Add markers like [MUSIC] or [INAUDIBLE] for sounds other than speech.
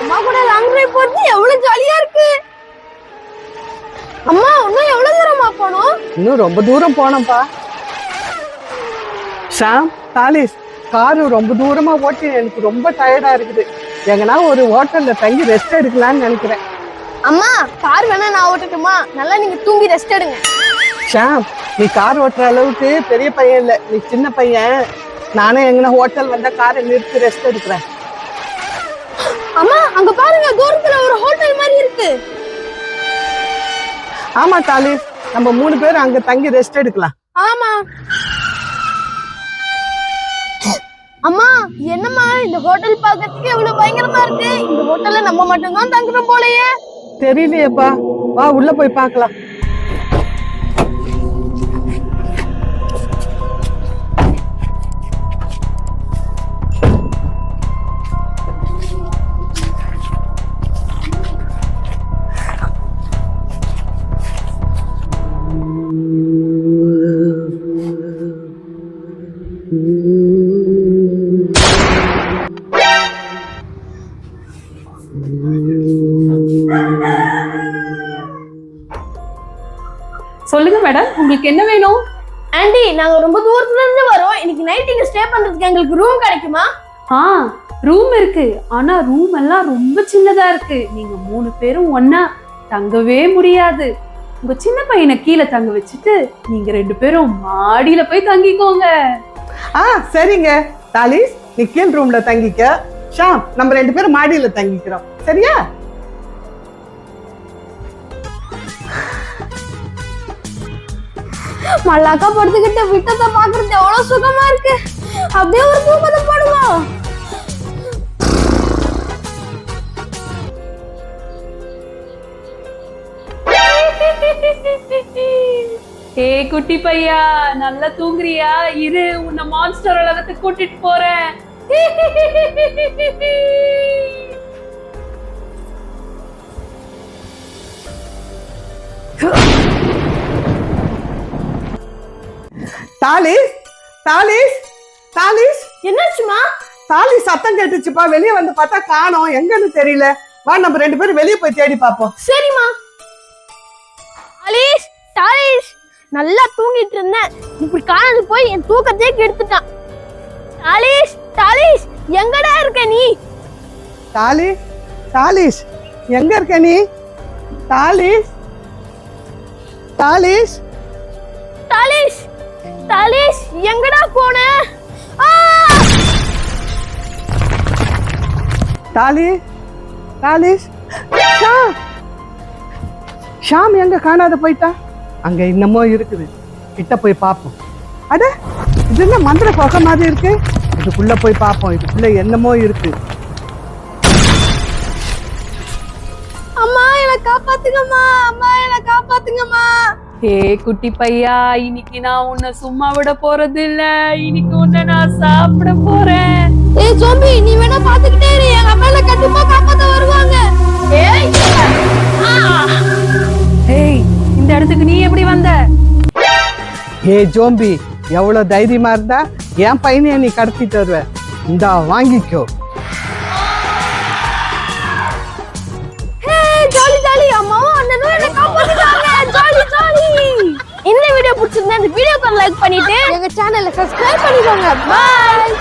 அம்மா கூட long drive போறது எவ்வளவு ஜாலியா இருக்கு. அம்மா இன்னும் எவ்வளவு தூரமா போனோம் இன்னும் ரொம்ப தூரம் போனோம்ப்பா ஷாம் தாலிஸ் காரு ரொம்ப தூரமா ஓட்டி எனக்கு ரொம்ப டயர்டா இருக்குது. எங்கன்னா ஒரு ஹோட்டல்ல தங்கி ரெஸ்ட் எடுக்கலாம்னு நினைக்கிறேன். அம்மா கார் வேணா நான் ஓட்டட்டுமா? நல்லா நீங்க தூங்கி ரெஸ்ட் எடுங்க. ஷாம் நீ கார் ஓட்டுற அளவுக்கு பெரிய பையன் இல்லை. நீ சின்ன பையன். நானே எங்கன்னா ஹோட்டல் வந்தா காரை நிறுத்தி ரெஸ்ட் எடுக்கிறேன். அம்மா அங்க பாருங்க தூரத்துல ஒரு ஹோட்டல் மாதிரி இருக்கு. ஆமா தாலிஸ் நம்ம மூணு பேரும் அங்க தங்கி ரெஸ்ட் எடுக்கலாம். ஆமா. அம்மா என்னம்மா இந்த ஹோட்டல் பார்க்கறதுக்கு எவ்வளவு பயங்கரமா இருக்கு? இந்த ஹோட்டல்ல நம்ம மட்டும்தான் தங்குறோம் போலயே. தெரியலையேப்பா. வா உள்ள போய் பார்க்கலாம். சொல்லுங்க மேடம் உங்களுக்கு என்ன வேணும்? ஆண்டி நாங்க ரொம்ப தூரத்துல இருந்து வரோம். இன்னைக்கு நைட் இங்க ஸ்டே பண்றதுக்கு எங்களுக்கு ரூம் கிடைக்குமா? ஆ ரூம் இருக்கு. ஆனா ரூம் எல்லாம் ரொம்ப சின்னதா இருக்கு. நீங்க மூணு பேரும் ஒண்ணா தங்கவே முடியாது. உங்க சின்ன பையனை கீழே தங்க வச்சுட்டு நீங்க ரெண்டு பேரும் மாடியில போய் தங்கிக்கோங்க. ஆ சரிங்க. தாலிஸ் நீ கீழ் ரூம்ல தங்கிக்க. ஷாம் நம்ம ரெண்டு பேரும் மாடியில தங்கிக்கிறோம். சரியா? மல்லாக்கா படுத்துக்கிட்ட விட்டத்தை பாக்குறது எவ்வளவு சுகமா இருக்கு. அப்படியே ஒரு தூக்கத்தை போடுவோம் [LAUGHS] ஏ குட்டி பையா நல்லா தூங்குறியா? இரு உன்னை மான்ஸ்டர் உலகத்துக்கு கூட்டிட்டு போறேன். தாலிஸ் தாலிஸ் தாலிஸ். என்னாச்சுமா? தாலி சத்தம் கேட்டுச்சுப்பா. வெளியே வந்து பார்த்தா காணோம். எங்கன்னு தெரியல. வா நம்ம ரெண்டு பேரும் வெளியே போய் தேடி பார்ப்போம். சரிம்மா. தாலிஷ் தாலிஷ் நல்லா தூங்கிட்டு இருந்தேன். இப்படி காணது போய் என் தூக்கத்தையே கெடுத்துட்டான். தாலிஷ் தாலிஷ் எங்கடா இருக்க நீ? தாலி தாலிஸ் எங்க இருக்க நீ? தாலிஸ் தாலிஸ் தாலிஷ் தாலிஷ் எங்கடா போன! தாலி தாலிஸ் ஷாம் ஷாம் எங்க காணாத போயிட்டா அங்க இன்னமோ இருக்குது. கிட்ட போய் பார்ப்போம் அட இது என்ன மந்திர குகை மாதிரி இருக்கு? இதுக்குள்ள போய் பார்ப்போம் இதுக்குள்ள என்னமோ இருக்கு. அம்மா என்னை காப்பாத்துங்கம்மா. அம்மா என்னை காப்பாத்துங்கம்மா. ஏ குட்டி பையா இன்னைக்கு நான் உன்னை சும்மா விட போறது இல்ல. இன்னைக்கு உன்னை நான் சாப்பிட போறேன். ஏய் ஜோம்பி நீ வேணா பாத்துக்கிட்டே இரு. எங்க அம்மா கண்டிப்பா இந்த இடத்துக்கு நீ எப்படி வந்த? ஏ ஜோம்பி எவ்வளவு தைரியமா இருந்தா என் பையனைய நீ கடத்திட்டு வருவ. இந்தா வாங்கிக்கோ. இந்த வீடியோ பிடிச்சிருந்தா இந்த வீடியோக்கு லைக் பண்ணிட்டு எங்க சேனலை சப்ஸ்கிரைப் பண்ணிக்கோங்க. பாய்